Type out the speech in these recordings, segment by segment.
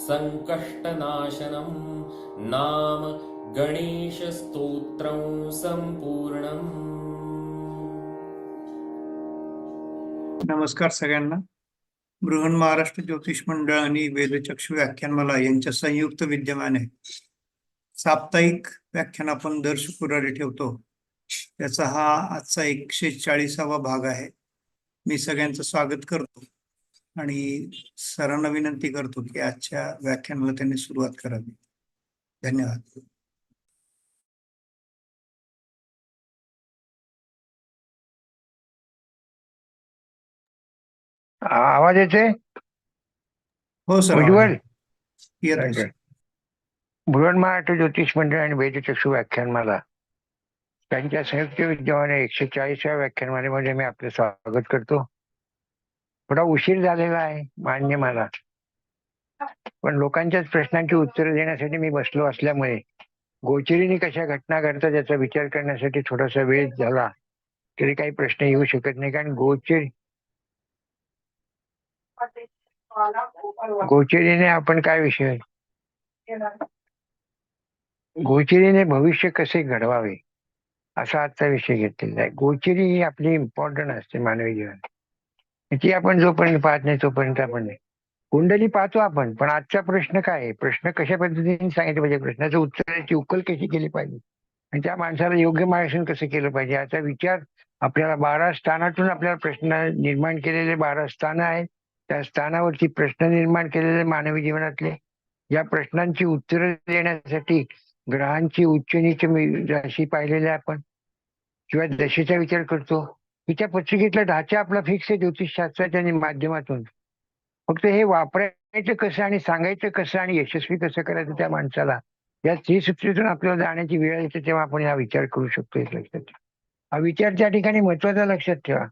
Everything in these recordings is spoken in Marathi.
सङ्कष्टनाशनं नाम गणेशस्तोत्रं संपूर्ण नमस्कार सगळ्यांना। बृहन महाराष्ट्र ज्योतिष मंडळ आणि वेदचक्षु व्याख्यानमाला यांच्या संयुक्त विद्यमाने साप्ताहिक व्याख्यान आपण दर शुक्रवारी ठेवतो. त्याचा हा आजचा एकशे चाळीसावा भाग आहे. मी सगळ्यांचं स्वागत करतो. आणि सरांना विनंती करतो की आजच्या व्याख्यानाला त्यांनी सुरुवात करावी. धन्यवाद. आवाज येते हो सर उज्ज्वल. बृहन महाराष्ट्र ज्योतिष मंडळ आणि वेदचक्षु व्याख्यानमाला. त्यांच्या संयुक्त विद्यमाने एकशे चाळीसव्या व्याख्यानमालेमध्ये मी आपलं स्वागत करतो. थोडा उशीर झालेला आहे मान्य मला. पण लोकांच्याच प्रश्नांची उत्तरं देण्यासाठी मी बसलो असल्यामुळे गोचिरीने कशा घटना घडतात याचा विचार करण्यासाठी थोडासा वेळ झाला तरी काही प्रश्न येऊ शकत नाही. कारण गोचिर गोचिरीने आपण काय विषय? गोचिरीने भविष्य कसे घडवावे? असा आजचा विषय घेतलेला आहे. गोचिरी ही आपली इम्पॉर्टंट असते मानवी जीवन ती आपण जोपर्यंत पाहत नाही तोपर्यंत आपण नाही. कुंडली पाहतो आपण पण आजचा प्रश्न काय आहे? प्रश्न कशा पद्धतीने सांगितले पाहिजे? प्रश्नाचं उत्तराची उकल कशी केली पाहिजे? आणि त्या माणसाला योग्य मार्गदर्शन कसं केलं पाहिजे? याचा विचार आपल्याला बारा स्थानातून आपल्याला प्रश्न निर्माण केलेले बारा स्थानं आहेत. त्या स्थानावरती प्रश्न निर्माण केलेले मानवी जीवनातले. या प्रश्नांची उत्तरं देण्यासाठी ग्रहांची उच्च नीच राशी पाहिलेल्या आपण. किंवा दशेचा विचार करतो. तिच्या त्या पत्रिकेतला ढाचा आपला फिक्स आहे ज्योतिषशास्त्राच्या माध्यमातून. फक्त हे वापरायचं कसं आणि सांगायचं कसं आणि यशस्वी कसं करायचं त्या माणसाला या त्रिसूत्रीतून आपल्याला जाण्याची वेळ येते तेव्हा आपण हा विचार करू शकतो हे लक्षात हा विचार त्या ठिकाणी महत्त्वाचा लक्षात ठेवा.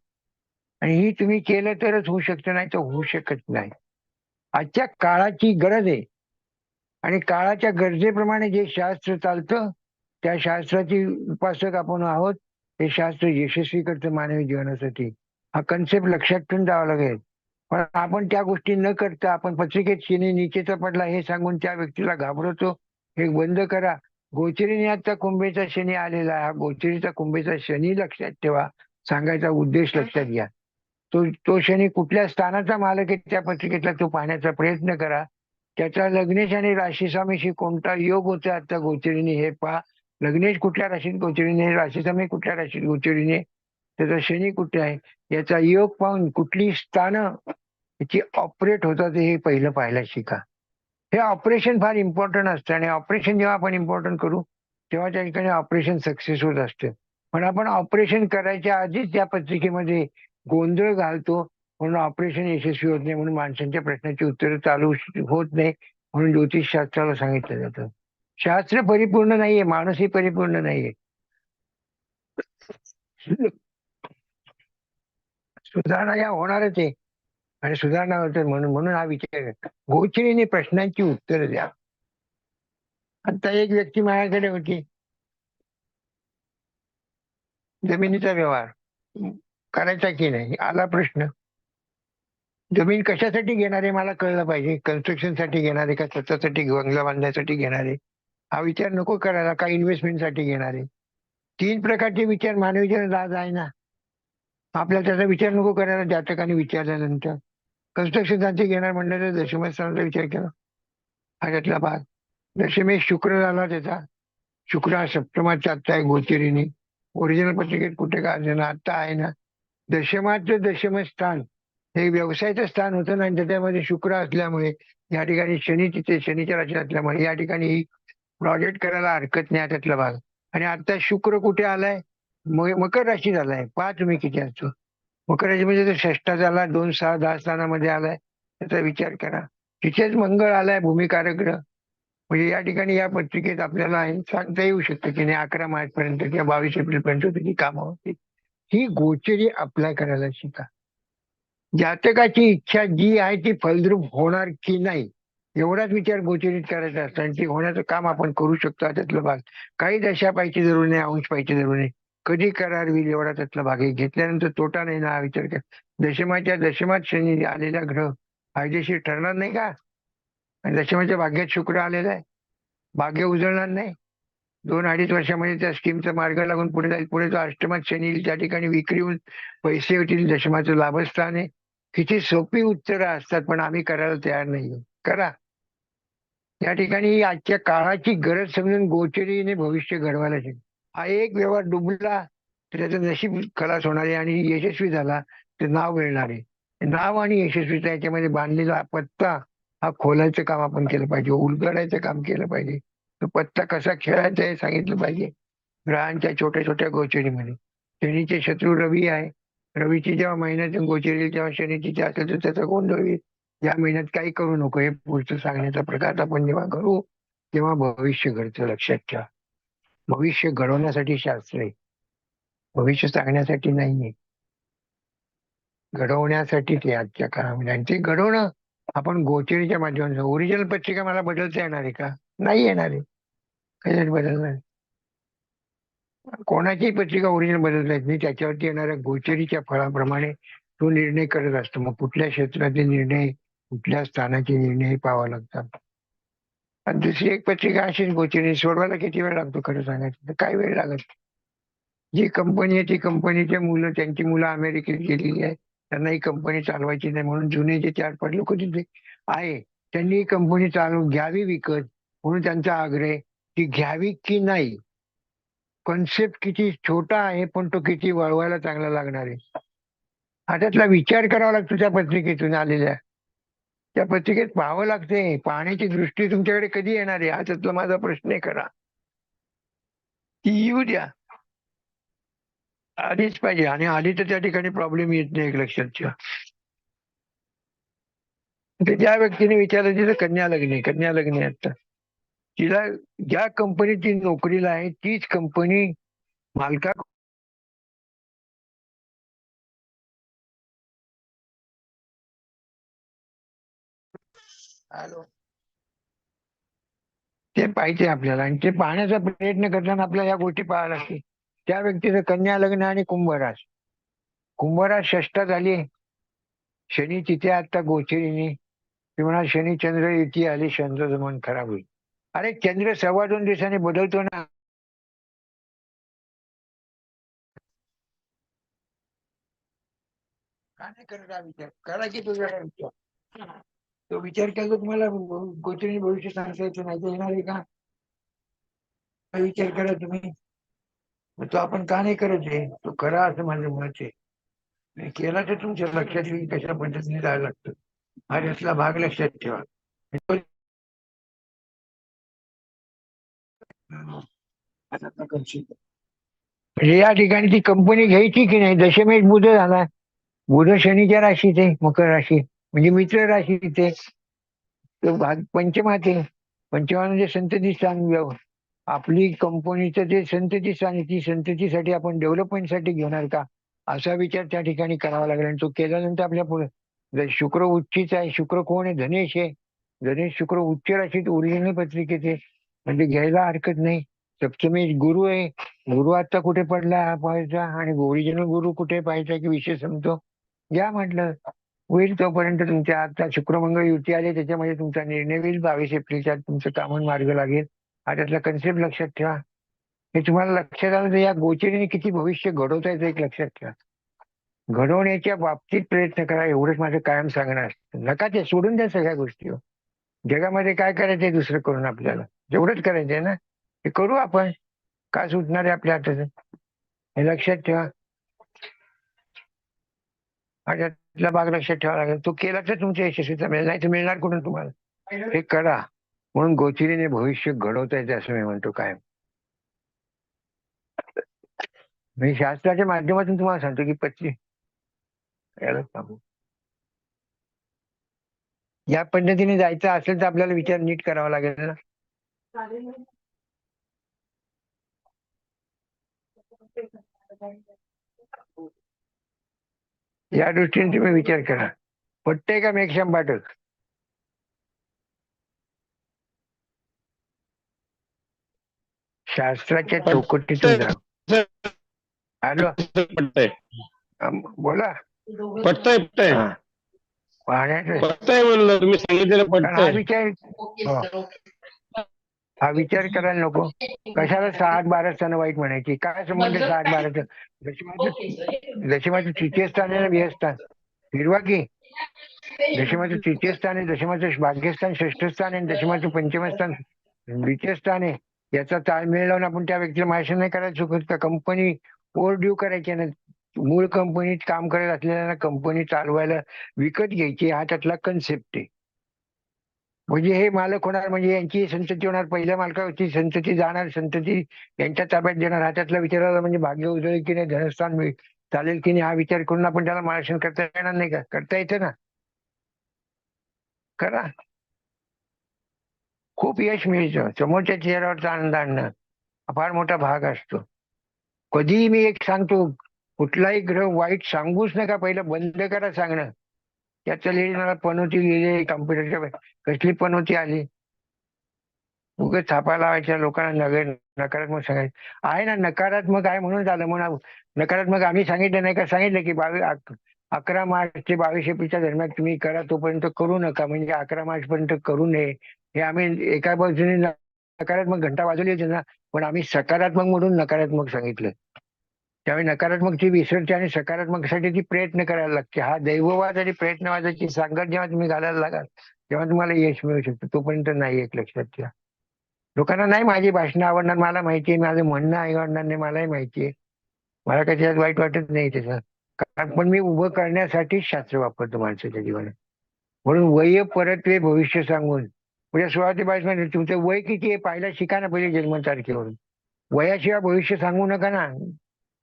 आणि ही तुम्ही केलं तरच होऊ शकतं नाही तर होऊ शकत नाही. आजच्या काळाची गरज आहे. आणि काळाच्या गरजेप्रमाणे जे शास्त्र चालतं त्या शास्त्राची उपासक आपण आहोत. हे शास्त्र यशस्वी करतं मानवी जीवनासाठी. हा कन्सेप्ट लक्षात ठेवून जावा लागेल. पण आपण त्या गोष्टी न करता आपण पत्रिकेत शिने नीचेचा पडला हे सांगून त्या व्यक्तीला घाबरवतो. हे बंद करा. गोचरीने आता कुंभेचा शनी आलेला आहे. हा गोचरीचा कुंभेचा शनी लक्षात ठेवा. सांगायचा उद्देश लक्षात घ्या. तो तो शनी कुठल्या स्थानाचा मालक आहे त्या पत्रिकेतला तो पाहण्याचा प्रयत्न करा. त्याचा लग्नेश आणि राशीस्वामीशी कोणता योग होता आता गोचरीने हे पहा. लग्नेश कुठल्या राशीत गोचरीने राशीसमय कुठल्या राशीत गोचरीने? त्याचा शनी कुठे आहे? याचा योग पाहून कुठली स्थानं याची ऑपरेट होतात हे पहिलं पाहायला शिका. हे ऑपरेशन फार इम्पॉर्टंट असतं आणि ऑपरेशन जेव्हा आपण इम्पॉर्टंट करू तेव्हा त्या ठिकाणी ऑपरेशन सक्सेस होत असतं. पण आपण ऑपरेशन करायच्या आधीच त्या पत्रिकेमध्ये गोंधळ घालतो म्हणून ऑपरेशन यशस्वी होत नाही म्हणून माणसांच्या प्रश्नाची उत्तरं चालू होत नाही म्हणून ज्योतिष शास्त्राला सांगितलं जातं. शास्त्र परिपूर्ण नाहीये माणूसही परिपूर्ण नाहीये. सुधारणा या होणारच आहे. आणि सुधारणा होते म्हणून म्हणून हा विचार गोचरीने प्रश्नांची उत्तर द्या. आता एक व्यक्ती माझ्याकडे होती. जमिनीचा व्यवहार. करायचा की नाही? आला प्रश्न. जमीन कशासाठी घेणारे? मला कळलं पाहिजे. कन्स्ट्रक्शनसाठी घेणारे का? स्वतःसाठी बंगला बांधण्यासाठी घेणारे? हा विचार नको करायला का इन्व्हेस्टमेंटसाठी घेणार आहे. तीन प्रकारचे विचार मानवी राज आज आहे ना. आपल्याला त्याचा विचार नको करायला जातकाने विचारल्यानंतर. कन्स्ट्रक्शनसाठी घेणार म्हणलं तर दशमेशांचा विचार केला. हा त्यातला भाग. दशमेश शुक्र झाला त्याचा. शुक्र हा सप्तमात आत्ता आहे गोचरीने. ओरिजिनल पत्रिकेत कुठे का ना आता आहे ना. दशमाचं दशम स्थान हे व्यवसायाचं स्थान होतं ना आणि त्याच्यामध्ये शुक्र असल्यामुळे या ठिकाणी शनी तिथे शनीच्या राशी असल्यामुळे या ठिकाणी ही प्रोजेक्ट करायला हरकत नाही त्यातला भाग. आणि आता शुक्र कुठे आलाय? मकर राशीत आलाय पहा तुम्ही किती असतो. मकर राशी म्हणजे षष्टा झाला दोन सहा दहा स्थानामध्ये आलाय. त्याचा विचार करा. तिथेच मंगळ आलाय भूमिकारक ग्रह. म्हणजे या ठिकाणी या पत्रिकेत आपल्याला सांगता येऊ शकतं की नाही अकरा मार्च पर्यंत किंवा बावीस एप्रिल पर्यंत त्याची कामं होती ही गोचरी अप्लाय करायला शिका. जातकाची इच्छा जी आहे ती फलद्रूप होणार की नाही एवढाच विचार गोचरित करायचा असतो आणि ते होण्याचं काम आपण करू शकतो त्यातला भाग. काही दशा पाहिजे जरूर नाही अंश पाहिजे जरूर नाही कधी करार होईल एवढा त्यातला भाग आहे. घेतल्यानंतर तोटा नाही ना हा विचार कर. दशमाच्या दशमात शनी आलेला ग्रह फायदेशीर ठरणार नाही का? आणि दशमाच्या भाग्यात शुक्र आलेला आहे. भाग्य उजळणार नाही. दोन अडीच वर्षामध्ये त्या स्कीमचा मार्ग लागून पुढे जाईल. पुढे तो अष्टमात शनी येईल. त्या ठिकाणी विक्री होऊन पैसे होतील. दशमाचं लाभस्थान आहे. किती सोपी उत्तरं असतात पण आम्ही करायला तयार नाही करा. या ठिकाणी आजच्या काळाची गरज समजून गोचरीने भविष्य घडवायला शिक हा एक व्यवहार डुबला तर त्याचं नशीब खलास होणार आहे आणि यशस्वी झाला तर नाव मिळणारे. नाव आणि यशस्वीचा याच्यामध्ये बांधलेला पत्ता हा खोलायचं काम आपण केलं पाहिजे. उलगडायचं काम केलं पाहिजे. तो पत्ता कसा खेळायचा हे सांगितलं पाहिजे. ग्रहांच्या छोट्या छोट्या गोचरीमध्ये. शनीचे शत्रू रवी आहे. रवीची जेव्हा महिन्यातून गोचरी तेव्हा शनीची असेल तर त्याचा गोंधळ होईल. या महिन्यात काही करू नको हे पुढचं सांगण्याचा प्रकार आपण जेव्हा करू तेव्हा भविष्य घडतं लक्षात ठेवा. भविष्य घडवण्यासाठी शास्त्र आहे. भविष्य सांगण्यासाठी नाहीये घडवण्यासाठी ते आजच्या काळामध्ये आणि ते घडवणं आपण गोचरीच्या माध्यमातून ओरिजिनल पत्रिका मला बदलता येणार आहे का? नाही येणार आहे. कशात बदलणार कोणाची पत्रिका ओरिजिनल बदलता येत नाही. त्याच्यावरती येणाऱ्या गोचरीच्या फळाप्रमाणे तो निर्णय करत असतो. मग कुठल्या क्षेत्राचे निर्णय कुठल्या स्थानाचे निर्णय पाहावा लागतात? आणि दुसरी एक पत्रिका अशीच गोचरी सोडवायला किती वेळ लागतो खरं सांगायचं तर? काही वेळ लागत? जी कंपनी आहे ती कंपनीचे मुलं त्यांची मुलं अमेरिकेत गेलेली आहे त्यांना ही कंपनी चालवायची नाही म्हणून जुने जे चार पाच लोक तिथे आहे त्यांनी ही कंपनी चालवून घ्यावी विकत म्हणून त्यांचा आग्रह ती घ्यावी की नाही? कॉन्सेप्ट किती छोटा आहे पण तो किती वळवायला चांगला लागणार आहे? हा त्यातला विचार करावा लागतो त्या पत्रिकेतून आलेल्या. त्या पत्रिकेत पाहावं लागते पाहण्याची दृष्टी तुमच्याकडे कधी येणार आहे? हा त्यातला माझा प्रश्न आहे खरा. ती येऊ द्या. आलीच पाहिजे. आणि आली तर त्या ठिकाणी प्रॉब्लेम येत नाही एक लक्षात ज्या व्यक्तीने विचारलं तिथं कन्या लग्न आहे. कन्या लग्न आहे आता. तिला ज्या कंपनीत ती नोकरीला आहे तीच कंपनी मालका हॅलो. ते पाहिजे आपल्याला आणि ते पाहण्याचा प्रयत्न करताना आपल्याला या गोष्टी पाहायला लागतील. त्या व्यक्तीचं कन्या लग्न आणि कुंभरास कुंभरास षष्ट झाली. शनी तिथे आता गोचरीने ते म्हणा शनी चंद्र युती आली चंद्राचं मन खराब होईल. अरे चंद्र सव्वा दोन दिवसांनी बदलतो ना. का नाही करत विचार? करा की तुझा विचार. तो विचार केला तुम्हाला गोचरी भविष्य सांगता येतो नाही. तर येणार आहे का? विचार करा तुम्ही. मग तो आपण का नाही करत आहे? तो करा असं माझं मत आहे. केला तर तुमच्या लक्षात येईल कशा पद्धतीने जायला लागतं. हा त्यातला भाग लक्षात ठेवा. म्हणजे या ठिकाणी ती कंपनी घ्यायची की नाही? दशमेश बुध झाला. बुध शनीच्या राशीत आहे मकर राशी. म्हणजे मित्र राशी ते पंचमाते भाग पंचमा म्हणजे संतती स्थान आपली कंपनीचं जे संतती स्थान आहे ती संततीसाठी आपण डेव्हलपमेंटसाठी घेणार का? असा विचार त्या ठिकाणी करावा लागेल. आणि तो केल्यानंतर आपल्या पुढे शुक्र उच्चीच आहे शुक्र कोण आहे? धनेश आहे. धनेश शुक्र उच्च राशीत ओरिजिनल पत्रिकेचे. म्हणजे घ्यायला हरकत नाही. सप्तमी गुरु आहे. गुरु आता कुठे पडला? पाहायचा. आणि ओरिजिनल गुरु कुठे पाहायचा? की विषय संपतो घ्या म्हटलं होईल तोपर्यंत तुमच्या आता शुक्रमंगळ युती आली त्याच्यामध्ये तुमचा निर्णय होईल. बावीस एप्रिलच्या तुमचं कामन मार्ग लागेल. हा त्यातला कन्सेप्ट लक्षात ठेवा. हे तुम्हाला लक्षात आलं तर या गोचरीने किती भविष्य घडवता येतं एक लक्षात ठेवा. घडवण्याच्या बाबतीत प्रयत्न करा एवढंच माझं कायम सांगणं असतं नका ते सोडून द्या सगळ्या गोष्टी. जगामध्ये काय करायचंय दुसरं करून आपल्याला? जेवढंच करायचंय ना? ते करू आपण. का सुटणार आहे आपल्या हातात हे लक्षात ठेवा. आपल्या भाग लक्षात ठेवा लागेल. तो केला तर तुमच्या यशस्वीचा मिळेल नाही तर मिळणार कुठून तुम्हाला? हे करा. म्हणून गोचिरीने भविष्य घडवता येते असं मी म्हणतो काय मी शास्त्राच्या माध्यमातून तुम्हाला सांगतो की पच्ची याला सांगू या पद्धतीने जायचं असेल तर आपल्याला विचार नीट करावा लागेल ना. या दृष्टीने तुम्ही विचार करा. पटतंय का मेघश्याम पाठक शास्त्राच्या चौकटीतून जा हॅलो? पटतंय बोला. पटतंय पटतंय. हा. पाहण्याचं. पटतंय म्हणलं तुम्ही सांगितलेलं हा पटतंय. विचार हो. विचार करायला नको. कशाला सहा आठ बारा स्थान वाईट म्हणायची? काय संबंध सहा आठ बाराचं दशमाचं दशमाचं तृतीय स्थान आहे ना व्ययस्थान हिरवा की? दशमाचं तृतीय स्थान आहे दशमाचं भाग्यस्थान षष्ठ स्थान आहे दशमाचं पंचम स्थान द्वितीय स्थान आहे याचा ताळमेळ लावून आपण त्या व्यक्तीला माहिती नाही करायला चुकत का कंपनी ओव्हर ड्यू करायची ना मूळ कंपनीत काम करत असलेल्या कंपनी चालवायला विकत घ्यायची हा त्यातला कन्सेप्ट आहे. म्हणजे हे मालक होणार म्हणजे यांची संतती होणार पहिल्या मालकाची संतती जाणार संतती यांच्या ताब्यात देणार हा त्यातला म्हणजे भाग्य उजळेल की नाही धनस्थान मिळेल चालेल की नाही हा विचार करून आपण त्याला मार्गदर्शन करता येणार नाही का? करता येते ना? करा. खूप यश मिळतं. समोरच्या चेहऱ्यावरचा आनंद आणणं फार मोठा भाग असतो. कधीही मी एक सांगतो कुठलाही ग्रह वाईट सांगूच नका पहिलं बंद करा सांगणं. त्याच्या लिहिली मला पनोती लिहिली कम्प्युटरच्या कसली पनोती आली? उगे छापा लावायच्या लोकांना नगर नकारात्मक सांगायचं. आहे ना नकारात्मक आहे म्हणून झालं. म्हणा नकारात्मक आम्ही सांगितलं नाही का? सांगितलं की बावीस अकरा मार्च ते बावीस एप्रिलच्या दरम्यान तुम्ही करा तोपर्यंत करू नका. म्हणजे अकरा मार्च पर्यंत करू नये. हे आम्ही एका बाजूने नकारात्मक घंटा वाजवली होती ना पण आम्ही सकारात्मक म्हणून नकारात्मक सांगितलं. त्यावेळी नकारात्मकची विसरते आणि सकारात्मकसाठी ती प्रयत्न करायला लागते हा दैववाद आणि प्रयत्नवादाची सांगड जेव्हा तुम्ही घालायला लागाल तेव्हा तुम्हाला यश मिळू शकतो. तोपर्यंत नाही एक लक्षात ठेवा. लोकांना नाही माझी भाषणं आवडणार मला माहिती आहे माझं म्हणणं आवडणार नाही मलाही माहिती आहे. मला काही त्यात वाईट वाटत नाही त्याचं. कारण पण मी उभं करण्यासाठी शास्त्र वापरतो माणसाच्या जीवनात. म्हणून वय परत्वे भविष्य सांगून. म्हणजे सोळा ते बावीसमध्ये तुमचं वय किती आहे पाहिला शिका ना पहिले जन्मतारखेवरून. वयाशिवाय भविष्य सांगू नका ना.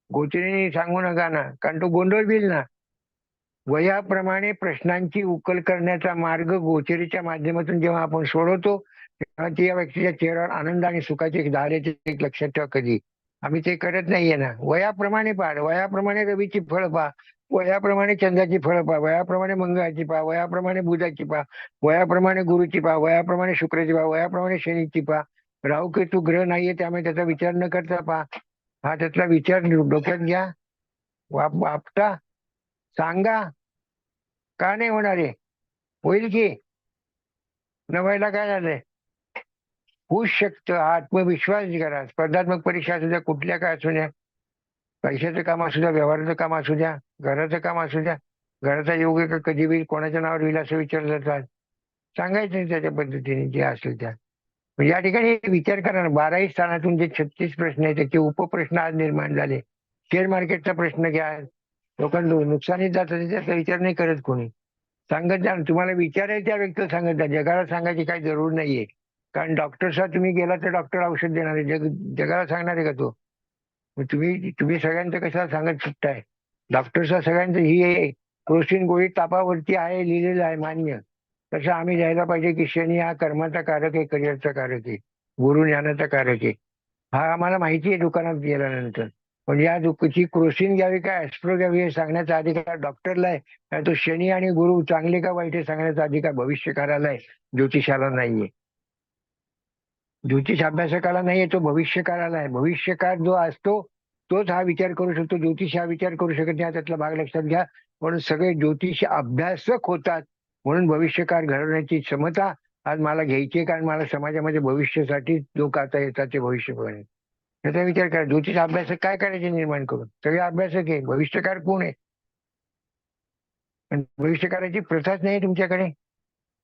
गोचरीने सांगू नका ना कारण तो गोंधळ बिल ना. वयाप्रमाणे प्रश्नांची उकल करण्याचा मार्ग गोचरीच्या माध्यमातून जेव्हा आपण सोडवतो तेव्हा त्या व्यक्तीच्या चेहऱ्यावर आनंद आणि सुखाचे एक एक लक्षात ठेवा कधी. आम्ही ते करत नाहीये ना. वयाप्रमाणे पाहा वयाप्रमाणे रवीची फळ पहा वयाप्रमाणे चंद्राची फळ पहा वयाप्रमाणे मंगळाची पहा वयाप्रमाणे बुधाची पहा वयाप्रमाणे गुरुची पहा वयाप्रमाणे शुक्राची पहा वयाप्रमाणे शनीची पहा. राहू केतू ग्रह नाहीये त्यामुळे त्याचा विचार न करता पहा. हा त्यातला विचार डोक्यात घ्या. वाप वापटा. सांगा. का नाही होणार आहे होईल की? न व्हायला काय झालंय? होऊ शकतं. आत्मविश्वास करा. स्पर्धात्मक परीक्षा असू द्या कुठल्या काय असू द्या. पैशाचं काम असू द्या व्यवहाराचं काम असू द्या घराचं काम असू द्या. घराचा योग कधी होईल कोणाच्या नावावर होईल असं विचारलं जातात सांगायचं नाही त्याच्या पद्धतीने जे असेल त्या. म्हणजे या ठिकाणी विचार करा बाराही स्थानातून जे छत्तीस प्रश्न आहेत त्याचे उपप्रश्न आज निर्माण झाले. शेअर मार्केटचा प्रश्न घ्या. लोकांना नुकसानीत जातं त्याचा विचार नाही करत कोणी. सांगत जा तुम्हाला विचारायला त्या व्यक्तीला सांगत जा. जगाला सांगायची काही जरूर नाहीये. कारण डॉक्टरचा तुम्ही गेला तर डॉक्टर औषध देणार आहे जग जगाला सांगणार आहे का तो? तुम्ही तुम्ही सगळ्यांचं कशाला सांगत सुटताय डॉक्टरचा सगळ्यांचं ही आहे. क्रोसिन गोळी तापावरती आहे लिहिलेलं आहे मान्य. तसं आम्ही द्यायला पाहिजे की शनी हा कर्माचा कारक आहे करिअरचा कारक आहे गुरु ज्ञानाचा कारक आहे. हा आम्हाला माहिती आहे दुकानात गेल्यानंतर. पण या दुःखची क्रोसिन घ्यावी का ऍस्ट्रो घ्यावी हे सांगण्याचा अधिकार डॉक्टरला आहे. तो शनी आणि गुरु चांगले का वाईट हे सांगण्याचा अधिकार भविष्यकाराला आहे. ज्योतिषाला नाहीये ज्योतिष अभ्यासकाला नाहीये तो भविष्यकाराला आहे. भविष्यकार जो असतो तोच हा विचार करू शकतो. ज्योतिष हा विचार करू शकत नाही त्यातला भाग लक्षात घ्या. म्हणून सगळे ज्योतिष अभ्यासक होतात. म्हणून भविष्यकाळ घडवण्याची क्षमता आज मला घ्यायची आहे, कारण मला समाजामध्ये भविष्यासाठी लोक आता येतात ते भविष्य बघणे त्याचा विचार करा ज्योतिष अभ्यासक काय करायचे निर्माण करून? सगळे अभ्यासक आहे भविष्यकार कोण आहे? पण भविष्यकाराची प्रथाच नाही तुमच्याकडे?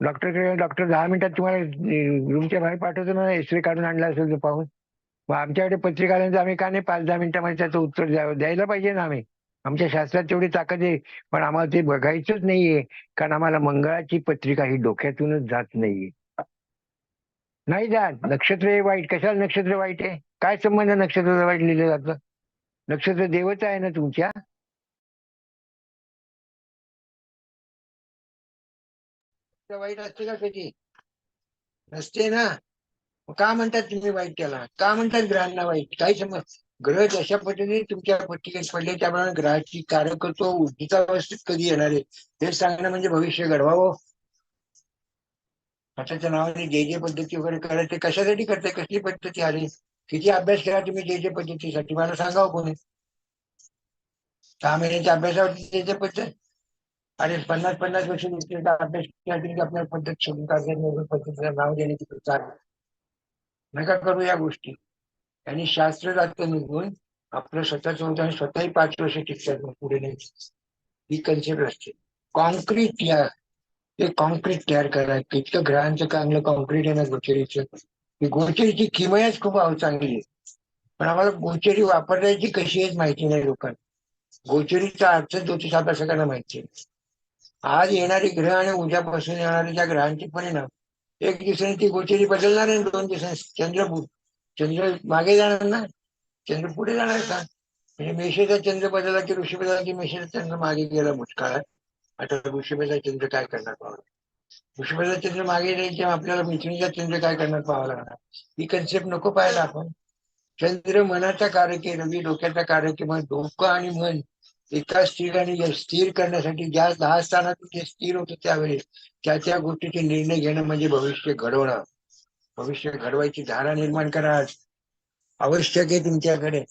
डॉक्टरकडे डॉक्टर दहा मिनिटात तुम्हाला रूमच्या बाहेर पाठवतो ना एक्सरे काढून आणला असेल तर पाहून. मग आमच्याकडे पत्रिका आम्ही का नाही पाच दहा मिनिटामध्ये त्याचं उत्तर द्यावं द्यायला पाहिजे ना आम्ही. आमच्या शास्त्रात तेवढी ताकद आहे पण आम्हाला ते बघायचंच नाहीये कारण आम्हाला मंगळाची पत्रिका ही डोक्यातूनच जात नाहीये. नाही जात. नक्षत्र हे वाईट. कशाला नक्षत्र वाईट आहे? काय संबंध नक्षत्राचं वाईट लिहिलं जातं? नक्षत्र देवता आहे ना तुमच्या? वाईट असते का कधी? नसते ना. का म्हणतात तुम्ही वाईट त्याला? का म्हणतात ग्रहांना वाईट? काही समज ग्रह जशा पद्धतीने तुमच्या पट्टिकेत पडले त्याप्रमाणे ग्रहाची कारकत्व उद्धीचा अवस्थेत कधी येणार आहे? हे सांगणं म्हणजे भविष्य घडवावं. स्वतःच्या नावाने जे जे पद्धती वगैरे करायचे कशासाठी करताय कसली पद्धती आली किती अभ्यास केला तुम्ही जे जे पद्धतीसाठी? मला सांगावं कोणी? सहा महिन्याच्या अभ्यासावरती जे जे पद्धत? आणि पन्नास पन्नास वर्ष अभ्यास केला तरी आपल्या पद्धत शोधून काढण्याची पद्धतीला नाव देण्याची प्रचार नका करू या गोष्टी. त्यांनी शास्त्र जातं निघून आपलं स्वतःच होतं आणि स्वतःही पाच वर्ष टिकतात मग पुढे नाही ही कन्सेप्ट असते. कॉन्क्रीट या ते कॉन्क्रीट तयार करा इतकं ग्रहांचं चांगलं कॉन्क्रीट आहे ना गोचरीचं. की गोचरीची किमयाच खूप चांगली आहे. पण आम्हाला गोचरी वापरायची कशी आहे माहिती नाही लोकांना. गोचरीचा अर्थ ज्योतिष सगळ्यांना माहिती आहे. आज येणारे ग्रह आणि उद्यापासून येणारे ज्या ग्रहांचे परिणाम एक दिवसाने ती गोचरी बदलणार आहे दोन दिवसांनी चंद्रभूत चंद्र मागे जाणार ना? चंद्र पुढे जाणार का? म्हणजे मेषेचा चंद्र बदलला की ऋषी की मेषेचा चंद्र मागे गेला भूतकाळात. आता ऋषभेचा चंद्र काय करणार पाहावं ऋषभेचा चंद्र मागे जायचे आपल्याला मिथुनीचा चंद्र काय करणार पाहावं लागणार? ही कन्सेप्ट नको पाहायला आपण. चंद्र मनाचा कारक रवी डोक्याचा कारक मग डोकं आणि मन एका स्थिराने स्थिर करण्यासाठी ज्या दहा स्थानातून जे स्थिर होतं त्यावेळी त्या त्या गोष्टीचे निर्णय घेणं म्हणजे भविष्य घडवणं. भविष्य घडवायची धारा निर्माण करा. आवश्यक आहे तुमच्याकडे.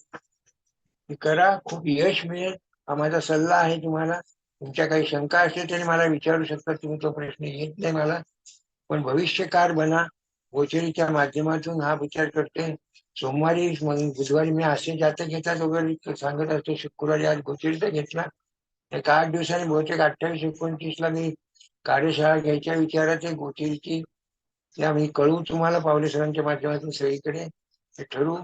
करा. खूप यश मिळेल. हा माझा सल्ला आहे तुम्हाला. तुमच्या काही शंका असतील तरी मला विचारू शकता. तुम्ही तो प्रश्न येत नाही मला. पण भविष्यकार बना. गोचरीच्या माध्यमातून हा विचार करते. सोमवारी मग बुधवारी मी असे जातक घेतात वगैरे सांगत असतो शुक्रवारी आज गोचरीचा घेतला. एक आठ दिवसांनी बहुतेक अठ्ठावीस एकोणतीस ला मी कार्यशाळा घ्यायच्या विचारात आहे. गोचरीची ते आम्ही कळवू तुम्हाला पावले सरांच्या माध्यमातून सगळीकडे. ते ठरवू.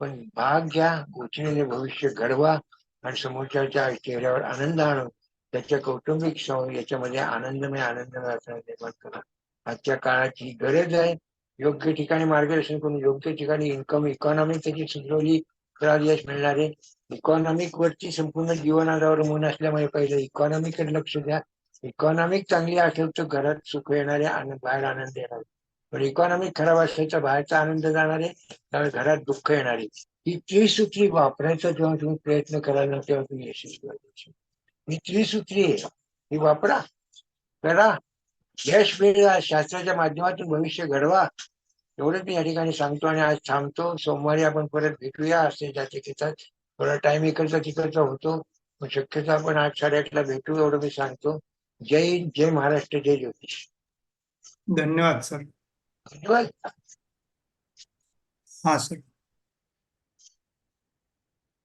पण भाग घ्या गोचरीने भविष्य घडवा आणि समोरच्या चेहऱ्यावर आनंद आणू. त्याच्या कौटुंबिक सं- याच्यामध्ये आनंदमय आनंदमय असणार निर्माण करा. आजच्या काळाची गरज आहे. योग्य ठिकाणी मार्गदर्शन करून योग्य ठिकाणी इन्कम इकॉनॉमिक त्याची सुचवली तर आज यश मिळणार आहे. इकॉनॉमिक वरती संपूर्ण जीवन आधार अवलंबून असल्यामुळे पहिले इकॉनॉमिक लक्ष द्या. इकॉनॉमिक चांगली आठवतो घरात सुख येणारे आणि बाहेर आनंद येणार. पण इकॉनॉमिक खराब असल्याचा बाहेरचा आनंद जाणारे त्यामुळे घरात दुःख येणारे. ही त्रिसूत्री वापरायचा जेव्हा तुम्ही प्रयत्न कराल ना तेव्हा तुम्ही यशस्वी ही त्रिसूत्री आहे. ही वापरा. करा. यश मिळेल. शास्त्राच्या माध्यमातून भविष्य घडवा. एवढंच मी या ठिकाणी सांगतो आणि आज थांबतो. सोमवारी आपण परत भेटूया. असे जाते घेतात थोडा टाइम इकडचा तिकडचा होतो. पण शक्यतो आपण आठ साडेआठला भेटू एवढं मी सांगतो. जय हिंद जय महाराष्ट्र जय ज्योतिष. धन्यवाद सर. धन्यवाद हा सर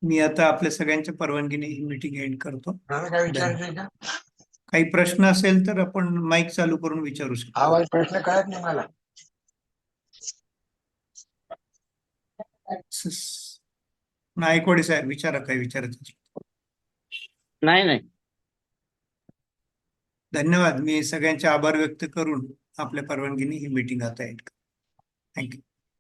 मी आता आपल्या सगळ्यांच्या परवानगीने ही मीटिंग एंड करतो. काही प्रश्न असेल तर आपण माईक चालू करून विचारू शकतो. आवाज प्रश्न कळत नाही मला. नायकवाडे साहेब विचारा काय विचारायचं. नाही नाही. धन्यवाद. मी सगळ्यांचे आभार व्यक्त करून आपल्या परवानगीने ही मीटिंग आता एंड थँक्यू